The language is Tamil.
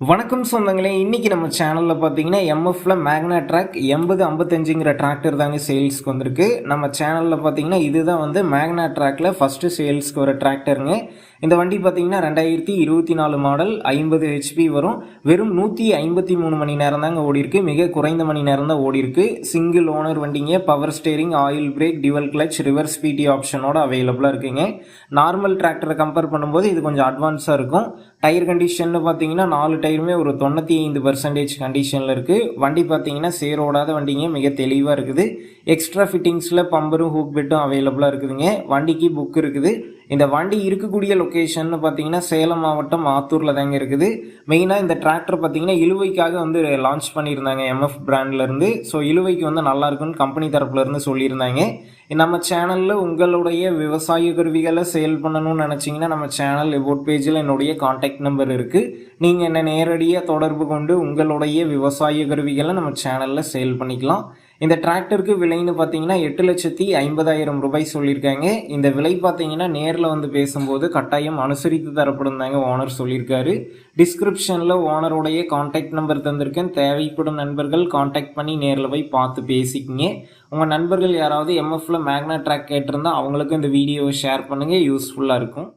வணக்கம் சொந்தங்களே இன்றைக்கி நம்ம சேனலில் பார்த்தீங்கன்னா எம்எஃப்ல மேக்னா ட்ராக் எண்பது ஐம்பத்தஞ்சுங்கிற டிராக்டர் தாங்க சேல்ஸ்க்கு வந்திருக்கு. நம்ம சேனலில் பார்த்தீங்கன்னா இதுதான் வந்து மேக்னா ட்ராக்ல ஃபஸ்ட்டு சேல்ஸ்க்கு வர டிராக்டருங்க இந்த வண்டி பார்த்தீங்கன்னா ரெண்டாயிரத்தி இருபத்தி நாலு மாடல் ஐம்பது ஹெச்பி வரும். வெறும் நூற்றி ஐம்பத்தி மூணு மணி நேரம் தாங்க ஓடிருக்கு மிக குறைந்த மணி நேரம் தான் ஓடிருக்கு சிங்கிள் ஓனர் வண்டிங்க. Power steering oil brake dual clutch reverse பிடி ஆப்ஷனோட அவைலபிளாக இருக்குங்க. நார்மல் டிராக்டரை கம்பேர் பண்ணும்போது இது கொஞ்சம் அட்வான்ஸாக இருக்கும். டயர் கண்டிஷன் பார்த்தீங்கன்னா நாலு டயருமே ஒரு தொண்ணூற்றி ஐந்து பர்சன்டேஜ் கண்டிஷனில் இருக்குது வண்டி பார்த்தீங்கன்னா சேரோடாத வண்டிங்க. மிக தெளிவாக இருக்குது. எக்ஸ்ட்ரா ஃபிட்டிங்ஸில் பம்பரும் ஹூக் பெட்டும் அவைலபிளாக இருக்குதுங்க. வண்டிக்கு புக் இருக்குது. இந்த வண்டி இருக்கக்கூடிய லொக்கேஷன் பார்த்தீங்கன்னா சேலம் மாவட்டம் ஆத்தூரில் தாங்க இருக்குது. மெயினாக இந்த டிராக்டர் பார்த்தீங்கன்னா இழுவைக்காக வந்து லான்ச் பண்ணியிருந்தாங்க எம்எஃப் பிராண்ட்லேருந்து ஸோ இழுவைக்கு வந்து நல்லா இருக்குன்னு கம்பெனி தரப்புலேருந்து சொல்லியிருந்தாங்க. நம்ம சேனலில் உங்களுடைய விவசாய கருவிகளை சேல் பண்ணணும்னு நினச்சிங்கன்னா நம்ம சேனல் எபோட் பேஜில் என்னுடைய காண்டாக்ட் நம்பர் இருக்குது நீங்கள் என்னை நேரடியாக தொடர்பு கொண்டு உங்களுடைய விவசாய கருவிகளை நம்ம சேனலில் சேல் பண்ணிக்கலாம். இந்த டிராக்டருக்கு விலைன்னு பார்த்தீங்கன்னா எட்டு லட்சத்தி ஐம்பதாயிரம் ரூபாய் சொல்லியிருக்காங்க. இந்த விலை பார்த்தீங்கன்னா நேரில் வந்து பேசும்போது கட்டாயம் அனுசரித்து தரப்படும் தாங்க ஓனர் சொல்லியிருக்காரு. டிஸ்கிரிப்ஷனில் ஓனருடைய காண்டாக்ட் நம்பர் தந்திருக்கேன். தேவைப்படும் நண்பர்கள் காண்டாக்ட் பண்ணி நேரில் போய் பார்த்து பேசிக்கிங்க. உங்கள் நண்பர்கள் யாராவது எம்எஃப்ல மேக்னா ட்ராக் கேட்டிருந்தா அவங்களுக்கும் இந்த வீடியோவை ஷேர் பண்ணுங்கள் யூஸ்ஃபுல்லாக இருக்கும்.